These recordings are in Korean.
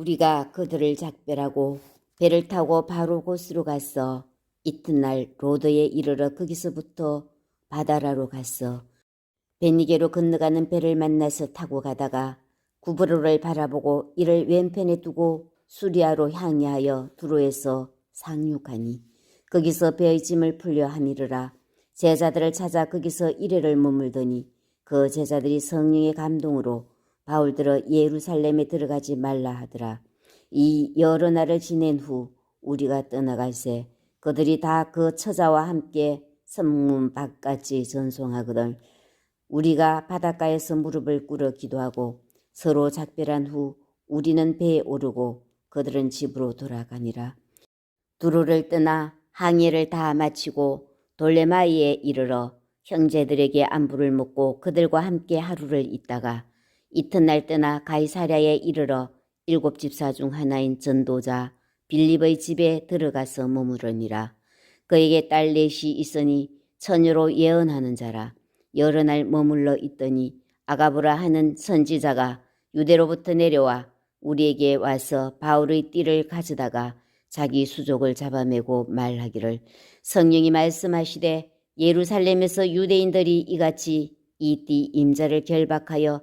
우리가 그들을 작별하고 배를 타고 바로 곳으로 갔어. 이튿날 로드에 이르러 거기서부터 바다라로 갔어. 베니게로 건너가는 배를 만나서 타고 가다가 구브로를 바라보고 이를 왼편에 두고 수리아로 향하여 두로에서 상륙하니 거기서 배의 짐을 풀려 함이르라 제자들을 찾아 거기서 이래를 머물더니 그 제자들이 성령의 감동으로 바울들어 예루살렘에 들어가지 말라 하더라 이 여러 날을 지낸 후 우리가 떠나갈새 그들이 다 그 처자와 함께 성문 밖까지 전송하거든 우리가 바닷가에서 무릎을 꿇어 기도하고 서로 작별한 후 우리는 배에 오르고 그들은 집으로 돌아가니라. 두로를 떠나 항해를 다 마치고 돌레마이에 이르러 형제들에게 안부를 묻고 그들과 함께 하루를 있다가 이튿날 떠나 가이사랴에 이르러 일곱 집사 중 하나인 전도자 빌립의 집에 들어가서 머무르니라. 그에게 딸 넷이 있으니 처녀로 예언하는 자라. 여러 날 머물러 있더니 아가브라 하는 선지자가 유대로부터 내려와 우리에게 와서 바울의 띠를 가져다가 자기 수족을 잡아매고 말하기를 성령이 말씀하시되 예루살렘에서 유대인들이 이같이 이 띠 임자를 결박하여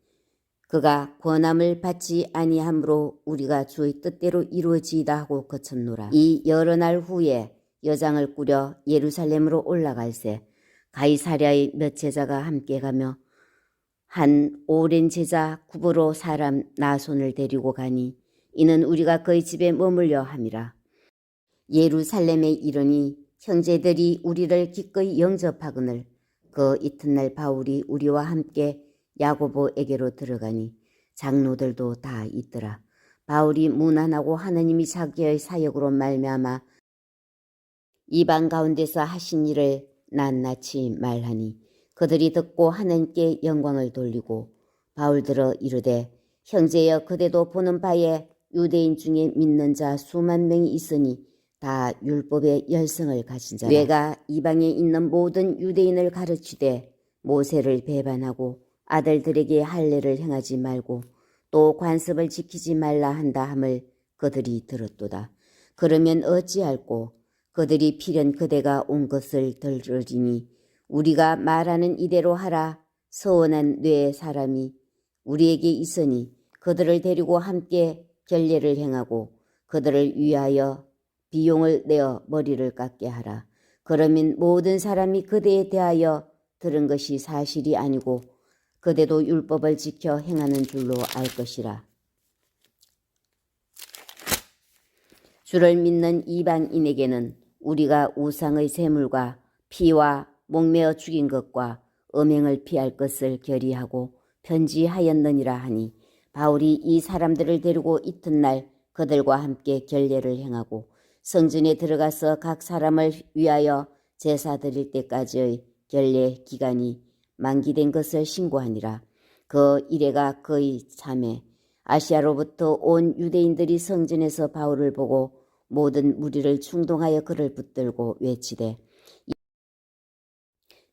그가 권함을 받지 아니하므로 우리가 주의 뜻대로 이루어지이다 하고 거쳤노라. 이 여러 날 후에 여장을 꾸려 예루살렘으로 올라갈새 가이사랴의 몇 제자가 함께 가며 한 오랜 제자 구브로 사람 나손을 데리고 가니 이는 우리가 그의 집에 머물려 함이라. 예루살렘에 이르니 형제들이 우리를 기꺼이 영접하거늘 그 이튿날 바울이 우리와 함께 야고보에게로 들어가니 장로들도 다 있더라. 바울이 무난하고 하나님이 자기의 사역으로 말미암아 이방 가운데서 하신 일을 낱낱이 말하니 그들이 듣고 하나님께 영광을 돌리고 바울들어 이르되 형제여 그대도 보는 바에 유대인 중에 믿는 자 수만 명이 있으니 다 율법의 열성을 가진 자라. 내가 이방에 있는 모든 유대인을 가르치되 모세를 배반하고 아들들에게 할례를 행하지 말고 또 관습을 지키지 말라 한다 함을 그들이 들었도다. 그러면 어찌할꼬 그들이 필연 그대가 온 것을 들으리니 우리가 말하는 이대로 하라 서원한 뇌의 사람이 우리에게 있으니 그들을 데리고 함께 결례를 행하고 그들을 위하여 비용을 내어 머리를 깎게 하라. 그러면 모든 사람이 그대에 대하여 들은 것이 사실이 아니고 그대도 율법을 지켜 행하는 줄로 알 것이라. 주를 믿는 이방인에게는 우리가 우상의 재물과 피와 목매어 죽인 것과 음행을 피할 것을 결의하고 편지하였느니라 하니 바울이 이 사람들을 데리고 이튿날 그들과 함께 결례를 행하고 성전에 들어가서 각 사람을 위하여 제사 드릴 때까지의 결례 기간이 만기된 것을 신고하니라. 그 이래가 거의 참에 아시아로부터 온 유대인들이 성전에서 바울을 보고 모든 무리를 충동하여 그를 붙들고 외치되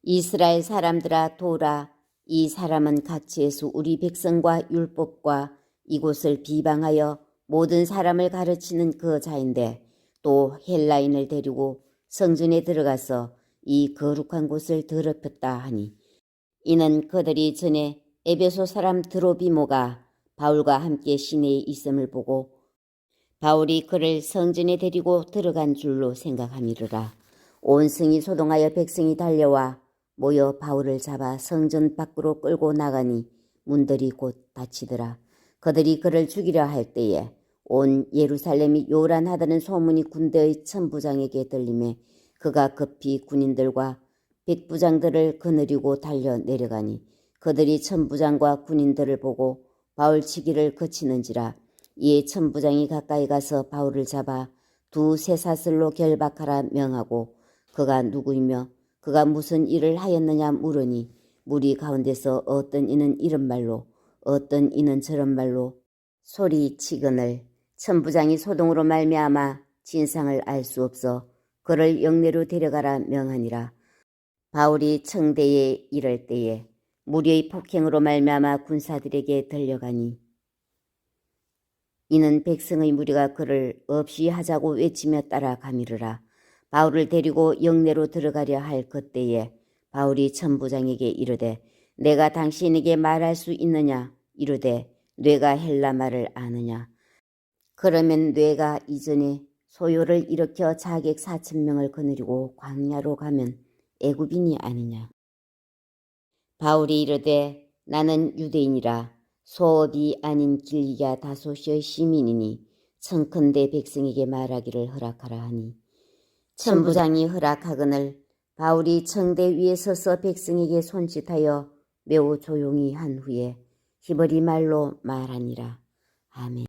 이스라엘 사람들아 도라 이 사람은 각지에서 우리 백성과 율법과 이곳을 비방하여 모든 사람을 가르치는 그 자인데 또 헬라인을 데리고 성전에 들어가서 이 거룩한 곳을 더럽혔다 하니 이는 그들이 전에 에베소 사람 드로비모가 바울과 함께 시내에 있음을 보고 바울이 그를 성전에 데리고 들어간 줄로 생각함이르라. 온 성이 소동하여 백성이 달려와 모여 바울을 잡아 성전 밖으로 끌고 나가니 문들이 곧 닫히더라. 그들이 그를 죽이려 할 때에 온 예루살렘이 요란하다는 소문이 군대의 천부장에게 들림에 그가 급히 군인들과 백부장들을 거느리고 달려 내려가니 그들이 천부장과 군인들을 보고 바울 치기를 거치는지라 이에 천부장이 가까이 가서 바울을 잡아 두 쇠사슬로 결박하라 명하고 그가 누구이며 그가 무슨 일을 하였느냐 물으니 무리 가운데서 어떤 이는 이런 말로 어떤 이는 저런 말로 소리치거늘 천부장이 소동으로 말미암아 진상을 알 수 없어 그를 영내로 데려가라 명하니라 바울이 청대에 이를 때에 무리의 폭행으로 말미암아 군사들에게 들려가니 이는 백성의 무리가 그를 없이 하자고 외치며 따라가미르라. 바울을 데리고 영내로 들어가려 할 그때에 바울이 천부장에게 이르되 내가 당신에게 말할 수 있느냐? 이르되 뇌가 헬라 말을 아느냐? 그러면 뇌가 이전에 소요를 일으켜 자객 사천 명을 거느리고 광야로 가면 애굽인이 아니냐 바울이 이르되 나는 유대인이라 소업이 아닌 길리가 다소시의 시민이니 청컨대 백성에게 말하기를 허락하라 하니 천부장이 허락하거늘 바울이 청대 위에 서서 백성에게 손짓하여 매우 조용히 한 후에 히브리 말로 말하니라. 아멘.